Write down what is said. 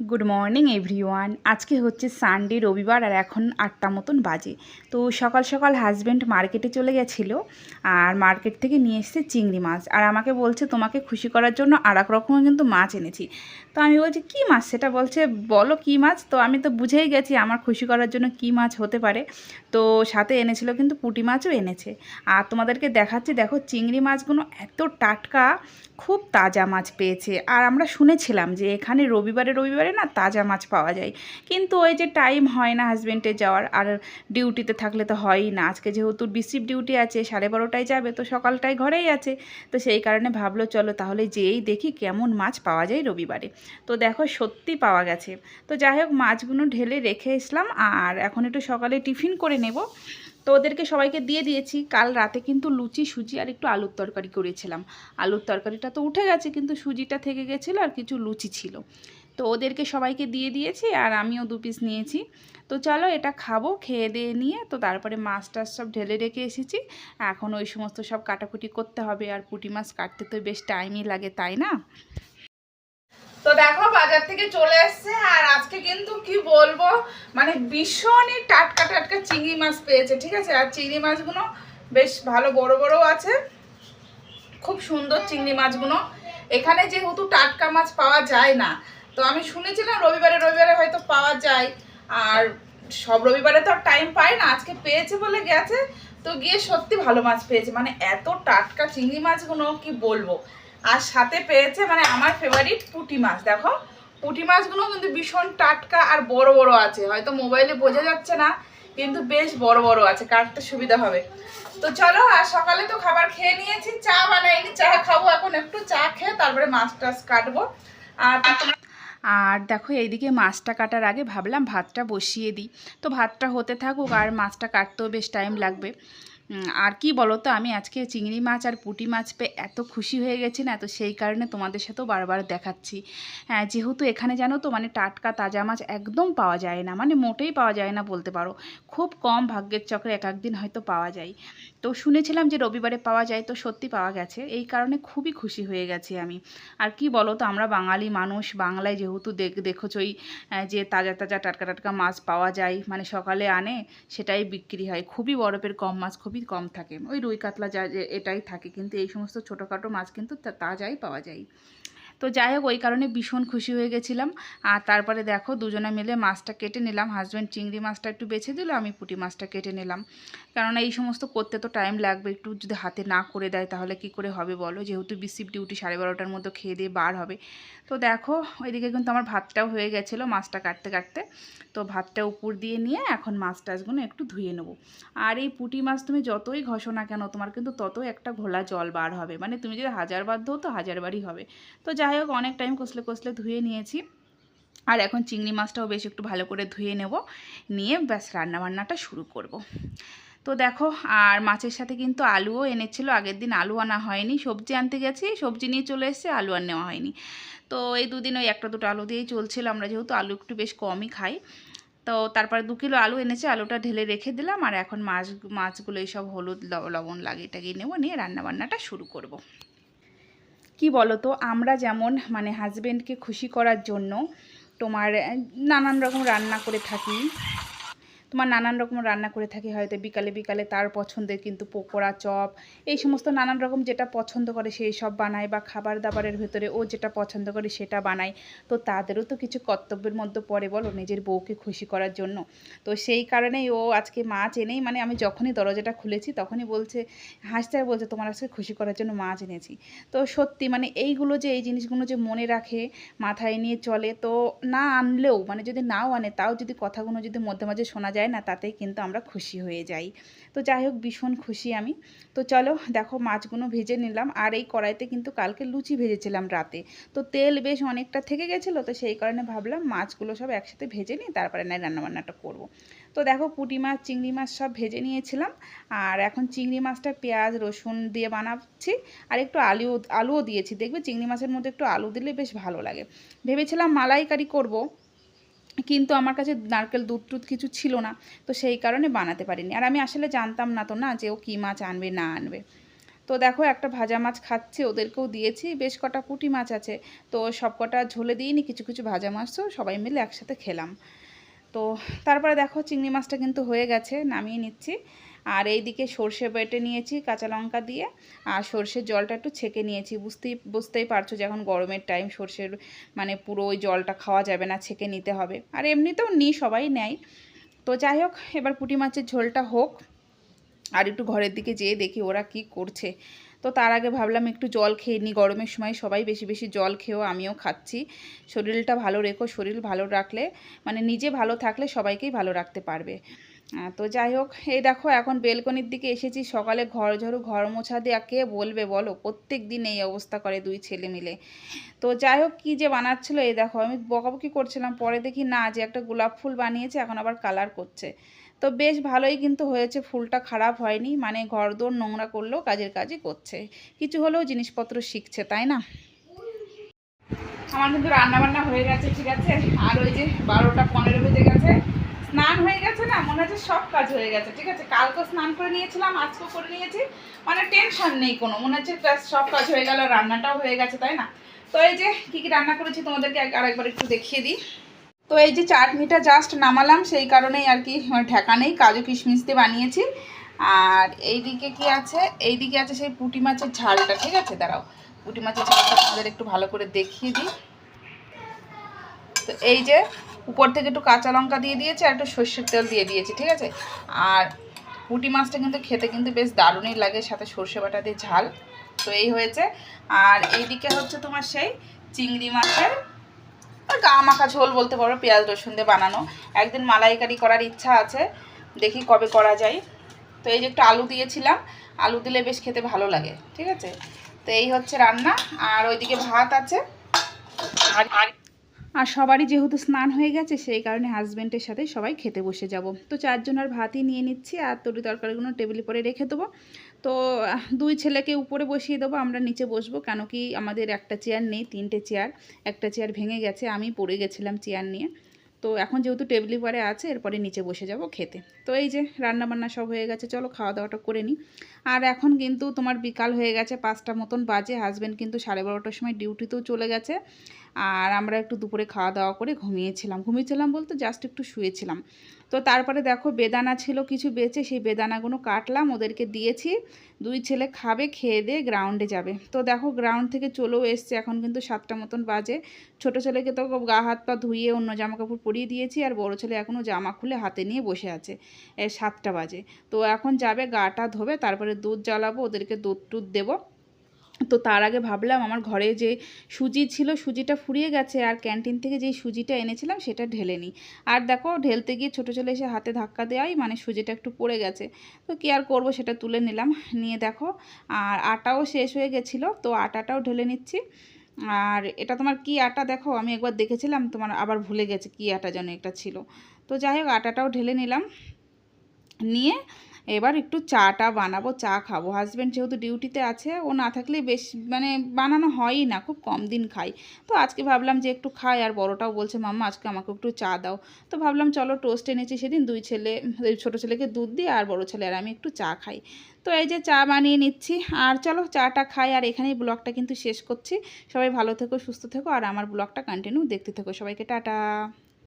Good morning everyone আজকে হচ্ছে Sunday রবিবার, আর এখন আটটা মতন বাজে। তো সকাল সকাল হাজব্যান্ড মার্কেটে চলে গেছিল, আর মার্কেট থেকে নিয়ে এসেছে চিংড়ি মাছ। আর আমাকে বলছে, তোমাকে খুশি করার জন্য আর এক রকমের কিন্তু মাছ এনেছি। তো আমি বলছি, কী মাছ সেটা? বলছে, বলো কী মাছ? তো আমি তো বুঝেই গেছি আমার খুশি করার জন্য কী মাছ হতে পারে। তো সাথে এনেছিল কিন্তু পুঁটি মাছও এনেছে। আর তোমাদেরকে দেখাচ্ছি, দেখো চিংড়ি মাছগুলো এত টাটকা, খুব তাজা মাছ পেয়েছে। আর আমরা শুনেছিলাম যে এখানে রবিবারে রবিবারে না, তাজা মাছ পাওয়া যায়। কিন্তু ওই যে টাইম হয় না হাজব্যান্ডে যাওয়ার, আর ডিউটিতে থাকলে তো হয়ই না। আজকে যেহেতু রিসিভ ডিউটি আছে, সাড়ে বারোটায় যাবে, তো সকালটায় ঘরেই আছে। তো সেই কারণে ভাবলো, চলো তাহলে যেই দেখি কেমন মাছ পাওয়া যায় রবিবারে। তো দেখো সত্যি পাওয়া গেছে। তো যাই হোক, মাছগুলো ঢেলে রেখে এসলাম, আর এখন একটু সকালে টিফিন করে নেব। তো ওদেরকে সবাইকে দিয়ে দিয়েছি। কাল রাতে কিন্তু লুচি, সুজি আর একটু আলুর তরকারি করেছিলাম। আলুর তরকারিটা তো উঠে গেছে, কিন্তু সুজিটা থেকে গেছিল আর কিছু লুচি ছিল। তো ওদেরকে সবাইকে দিয়ে দিয়েছি আর আমিও দু পিস নিয়েছি। তো চলো এটা খাব, খেয়ে দিয়ে নিয়ে তো তারপরে মাছ টাছ সব ঢেলে রেখে এসেছি। এখন ওই সমস্ত সব কাটাকুটি করতে হবে আর পুঁটি মাছ কাটতে তো বেশ টাইমই লাগে, তাই না? তো দেখো বাজার থেকে চলে এসছে আর আজকে কিন্তু কি বলব মানে ভীষণই টাটকা টাটকা চিংড়ি মাছ পেয়েছে, ঠিক আছে? আর চিংড়ি মাছগুলো বেশ ভালো বড় বড় আছে। খুব সুন্দর চিংড়ি মাছগুলো। এখানে যেহেতু টাটকা মাছ পাওয়া যায় না তো আমি শুনেছিলাম রবিবারে রবিবারে হয়তো পাওয়া যায়। আর সব রবিবারে তো আর টাইম পায় না, আজকে পেয়েছে বলে গেছে। তো গিয়ে সত্যি ভালো মাছ পেয়েছে। মানে এত টাটকা চিংড়ি মাছগুলো কি বলব? আর সাথে পেয়েছে মানে আমার ফেভারিট পুঁটি মাছ, দেখো। পুঁটি মাছগুলো কিন্তু ভীষণ টাটকা আর বড় বড় আছে। হয়তো মোবাইলে বোঝা যাচ্ছে না, কিন্তু বেশ বড় বড় আছে। কাটতে সুবিধা হবে। তো চলো, আর সকালে তো খাবার খেয়ে নিয়েছি, চা বানাইনি, চা খাব এখন একটু, চা খেয়ে তারপরে মাছ টাছ কাটবো। আর আর দেখো এইদিকে মাছটা কাটার আগে ভাবলাম ভাতটা বসিয়ে দিই। তো ভাতটা হতে থাকুক আর মাছটা কাটতেও বেশ টাইম লাগবে। আর কি বলো তো আমি আজকে চিংড়ি মাছ আর পুঁটি মাছ পেয়ে এত খুশি হয়ে গেছি না তো সেই কারণে তোমাদের সাথেও বারবার দেখাচ্ছি। হ্যাঁ যেহেতু এখানে জানো তো মানে টাটকা তাজা মাছ একদম পাওয়া যায় না মানে মোটেই পাওয়া যায় না বলতে পারো। খুব কম ভাগ্যের চক্রে এক একদিন হয়তো পাওয়া যায়। তো শুনেছিলাম যে রবিবারে পাওয়া যায় তো সত্যি পাওয়া গেছে। এই কারণে খুবই খুশি হয়ে গেছি আমি। আর কি বলো তো, আমরা বাঙালি মানুষ, বাংলায় যেহেতু দেখ দেখোছই যে তাজা তাজা টাটকা টাটকা মাছ পাওয়া যায় মানে সকালে আনে, সেটাই বিক্রি হয়। খুবই বরফের কম মাছ, খুবই কম থাকে। ওই রুই কাতলা যা এটাই থাকে। কিন্তু এই সমস্ত ছোটোখাটো মাছ কিন্তু তাজাই পাওয়া যায়। তো যাই হোক, ওই কারণে ভীষণ খুশি হয়ে গেছিলাম। আর তারপরে দেখো, দুজনে মিলে মাছটা কেটে নিলাম। হাজব্যান্ড চিংড়ি মাছটা একটু বেছে দিল, আমি পুঁটি মাছটা কেটে নিলাম। কেননা এই সমস্ত করতে তো টাইম লাগবে, একটু যদি হাতে না করে দেয় তাহলে কি করে হবে বলো? যেহেতু বিসিপ ডিউটি সাড়ে বারোটার মধ্যে খেয়ে দিয়ে বার হবে। তো দেখো, ওইদিকে কিন্তু আমার ভাতটাও হয়ে গেছিল মাছটা কাটতে কাটতে। তো ভাতটা উপর দিয়ে নিয়ে এখন মাছ টাছগুলো একটু ধুয়ে নেব। আর এই পুটি মাছ তুমি যতই ঘষো না কেন, তোমার কিন্তু ততই একটা ঘোলা জল বার হবে। মানে তুমি যদি হাজার বার ধো তো হাজার বারই হবে। তো যাই হোক, অনেক টাইম কষলে কষলে ধুয়ে নিয়েছি। আর এখন চিংড়ি মাছটাও বেশ একটু ভালো করে ধুয়ে নেব। নিয়ে ব্যাস রান্নাবান্নাটা শুরু করব। তো দেখো, আর মাছের সাথে কিন্তু আলুও এনেছিল। আগের দিন আলু আনা হয়নি। সবজি আনতে গেছি, সবজি নিয়ে চলে এসেছে, আলু আর নেওয়া হয়নি। তো এই দুদিন ওই একটা দুটো আলু দিয়েই চলছিল। আমরা যেহেতু আলু একটু বেশ কমই খাই। তো তারপরে দু কিলো আলু এনেছে, আলুটা ঢেলে রেখে দিলাম। আর এখন মাছ, মাছগুলো এইসব হলুদ লবণ লাগিয়ে টাগিয়ে নেব। নিয়ে রান্নাবান্নাটা শুরু করব। কি বলো তো আমরা যেমন মানে হাজব্যান্ডকে খুশি করার জন্য তোমার নানান রকম রান্না করে থাকি। তোমার নানান রকম রান্না করে থাকি, হয়তো বিকালে বিকালে তার পছন্দের কিন্তু পকোড়া, চপ, এই সমস্ত নানান রকম যেটা পছন্দ করে সেই সব বানায় বা খাবার দাবারের ভেতরে ও যেটা পছন্দ করে সেটা বানায় তো তাদেরও তো কিছু কর্তব্যের মধ্যে পড়ে বলো নিজের বউকে খুশি করার জন্য। তো সেই কারণেই ও আজকে মাছ এনেই মানে আমি যখনই দরজাটা খুলেছি তখনই বলছে হাসতে বলছে, তোমার আজকে খুশি করার জন্য মাছ এনেছি। তো সত্যি মানে এইগুলো যে, এই জিনিসগুলো যে মনে রাখে, মাথায় নিয়ে চলে, তো না আনলেও মানে যদি নাও আনে, তাও যদি কথাগুলো যদি মধ্যে মাঝে শোনা যায় না, তাতেই কিন্তু আমরা খুশি হয়ে যাই। তো যাই হোক, ভীষণ খুশি আমি। তো চলো, দেখো মাছগুলো ভেজে নিলাম। আর এই কড়াইতে কিন্তু কালকে লুচি ভেজেছিলাম রাতে। তো তেল বেশ অনেকটা থেকে গেছিল, তো সেই কারণে ভাবলাম মাছগুলো সব একসাথে ভেজে নিই, তারপরে নাই রান্নাবান্নাটা করব। তো দেখো, পুঁটি মাছ, চিংড়ি মাছ সব ভেজে নিয়েছিলাম। আর এখন চিংড়ি মাছটা পেঁয়াজ, রসুন দিয়ে বানাচ্ছি। আর একটু আলু, আলুও দিয়েছি। দেখবে চিংড়ি মাছের মধ্যে একটু আলু দিলে বেশ ভালো লাগে। ভেবেছিলাম মালাইকারি করব। কিন্তু আমার কাছে নারকেল দুধ টুধ কিছু ছিল না, তো সেই কারণে বানাতে পারিনি। আর আমি আসলে জানতাম না তো না যে ও কী মাছ আনবে, না আনবে। তো দেখো, একটা ভাজা মাছ খাচ্ছে, ওদেরকেও দিয়েছি, বেশ কটা পুঁটি মাছ আছে, তো সব কটা ঝোলে দিইনি, কিছু কিছু ভাজা মাছ তো সবাই মিলে একসাথে খেলাম। তো তারপরে দেখো, চিংড়ি মাছটা কিন্তু হয়ে গেছে, নামিয়ে নিচ্ছি। আর এইদিকে সর্ষে বেটে নিয়েছি কাঁচা লঙ্কা দিয়ে। আর সর্ষের জলটা একটু ছেঁকে নিয়েছি। বুঝতেই বুঝতেই পারছ যে এখন গরমের টাইম সর্ষের মানে পুরো ওই জলটা খাওয়া যাবে না, ছেঁকে নিতে হবে। আর এমনিতেও নিই, সবাই নেয়। তো যাই হোক, এবার পুঁটি মাছের ঝোলটা হোক। আর একটু ঘরের দিকে যেয়ে দেখি ওরা কি করছে। তো তার আগে ভাবলাম একটু জল খেয়ে নিই। গরমের সময় সবাই বেশি বেশি জল খেয়েও আমিও খাচ্ছি। শরীরটা ভালো রেখো, শরীর ভালো রাখলে মানে নিজে ভালো থাকলে সবাইকেই ভালো রাখতে পারবে। তো যাই হোক, এই দেখো এখন বেলকনির দিকে এসেছি। সকালে ঘর ঝাড়ু, ঘর মোছা দিয়ে কে বলবে বলো? প্রত্যেক দিন এই অবস্থা করে দুই ছেলে মিলে। তো যাই হোক, কী যে বানাচ্ছিলো, এই দেখো, আমি বকাবকি করছিলাম। পরে দেখি না, যে একটা গোলাপ ফুল বানিয়েছে, এখন আবার কালার করছে। তো বেশ ভালোই কিন্তু হয়েছে, ফুলটা খারাপ হয়নি। মানে ঘরদোর নোংরা করলেও কাজের কাজই করছে। কিছু হলেও জিনিসপত্র শিখছে, তাই না? আমার কিন্তু রান্না বান্না হয়ে গেছে, ঠিক আছে। আর ওই যে বারোটা পনেরো বেজে গেছে। মনে হচ্ছে সব কাজ হয়ে গেছে, ঠিক আছে? কালকে স্নান করে নিয়েছিলাম, আজকেও করে নিয়েছি। মানে টেনশন নেই কোনো, মনে হচ্ছে সব কাজ হয়ে গেল, রান্নাটাও হয়ে গেছে, তাই না? তো এই যে কী কী রান্না করেছি তোমাদেরকে আরেকবার একটু দেখিয়ে দিই। তো এই যে চাটনিটা জাস্ট নামালাম, সেই কারণেই আর কি মানে ঠেকা নেই, কাজু কিশমিশ দিয়ে বানিয়েছি। আর এইদিকে কি আছে? এইদিকে আছে সেই পুঁটি মাছের ঝালটা, ঠিক আছে? দাঁড়াও, পুঁটি মাছের ঝালটা তোমাদের একটু ভালো করে দেখিয়ে দিই। তো এই যে উপর থেকে একটু কাঁচা লঙ্কা দিয়ে দিয়েছি আর একটু সর্ষের তেল দিয়ে দিয়েছি, ঠিক আছে? আর পুঁটি মাছটা কিন্তু খেতে কিন্তু বেশ দারুণই লাগে, সাথে সর্ষে বাটা দিয়ে ঝাল, তো এই হয়েছে। আর এইদিকে হচ্ছে তোমার সেই চিংড়ি মাছের গা মাখা ঝোল বলতে পারো, পেঁয়াজ রসুন দিয়ে বানানো। একদিন মালাইকারি করার ইচ্ছা আছে, দেখি কবে করা যায়। তো এই যে একটু আলু দিয়েছিলাম, আলু দিলে বেশ খেতে ভালো লাগে, ঠিক আছে? তো এই হচ্ছে রান্না, আর ওইদিকে ভাত আছে। আর আর সবারই যেহেতু স্নান হয়ে গেছে, সেই কারণে হাজব্যান্ডের সাথে সবাই খেতে বসে যাব। তো চারজন আর ভাতই নিয়ে নিচ্ছি, আর তরি তরকারিগুলো টেবিল পরে রেখে দেবো। তো দুই ছেলেকে উপরে বসিয়ে দেবো, আমরা নিচে বসবো, কেন কি আমাদের একটা চেয়ার নেই, তিনটে চেয়ার একটা চেয়ার ভেঙে গেছে, আমি পড়ে গেছিলাম চেয়ার নিয়ে। তো এখন যেহেতু টেবিলি পরে আছে, এরপরে নিচে বসে যাব খেতে। তো এই যে রান্না বান্না সব হয়ে গেছে, চলো খাওয়া দাওয়াটা করে নিই আর এখন কিন্তু তোমার বিকাল হয়ে গেছে, পাঁচটা মতন বাজে হাজব্যান্ড কিন্তু সাড়ে বারোটার সময় ডিউটিতেও চলে গেছে। আর আমরা একটু দুপুরে খাওয়া দাওয়া করে ঘুমিয়েছিলাম। ঘুমিয়েছিলাম বলতে জাস্ট একটু শুয়েছিলাম। তো তারপরে দেখো বেদানা ছিল, কিছু বেঁচে সেই বেদানাগুলো কাটলাম, ওদেরকে দিয়েছি। দুই ছেলে খাবে, খেয়ে দিয়ে গ্রাউন্ডে যাবে। তো দেখো গ্রাউন্ড থেকে চলেও এসছে, এখন কিন্তু সাতটা মতন বাজে। ছোট ছেলেকে তো গা হাত, পা ধুইয়ে অন্য জামা কাপড় পরিয়ে দিয়েছি, আর বড় ছেলে এখনও জামা খুলে হাতে নিয়ে বসে আছে। সাতটা বাজে। তো এখন যাবে, গাটা ধোবে, তারপরে দুধ জ্বালাবো, ওদেরকে দুধ টুধ দেবো। তো তার আগে ভাবলাম আমার ঘরে যে সুজি ছিল, সুজিটা ফুরিয়ে গেছে আর ক্যান্টিন থেকে যেই সুজিটা এনেছিলাম সেটা ঢেলে নিই আর দেখো ঢেলতে গিয়ে ছোটো ছেলে এসে হাতে ধাক্কা দেওয়াই মানে সুজিটা একটু পড়ে গেছে। তো কী আর করব সেটা তুলে নিলাম। নিয়ে দেখো, আর আটাও শেষ হয়ে গেছিল, তো আটাটাও ঢেলে নিচ্ছি। আর এটা তোমার কি আটা দেখো? আমি একবার দেখেছিলাম, তোমার আবার ভুলে গেছে কি আটা যেন একটা ছিল। তো যাই হোক, আটাটাও ঢেলে নিলাম। নিয়ে এবার একটু চাটা বানাবো, চা খাব। হাজব্যান্ড যেহেতু ডিউটিতে আছে, ও না থাকলে বেশ মানে বানানো হয়ই না, খুব কম দিন খাই তো আজকে ভাবলাম যে একটু খাই, আর বড়টাও বলছে, মাম্মা, আজকে আমাকে একটু চা দাও। তো ভাবলাম, চলো টোস্ট এনেছি সেদিন, দুই ছেলে, ছোটো ছেলেকে দুধ দিই, আর বড় ছেলে আর আমি একটু চা খাই। তো এই যে চা বানিয়ে নিচ্ছি, আর চলো চাটা খাই, আর এখানেই ব্লগটা কিন্তু শেষ করছি। সবাই ভালো থেকো, সুস্থ থেকো, আর আমার ব্লগটা কন্টিনিউ দেখতে থেকো। সবাইকে টাটা।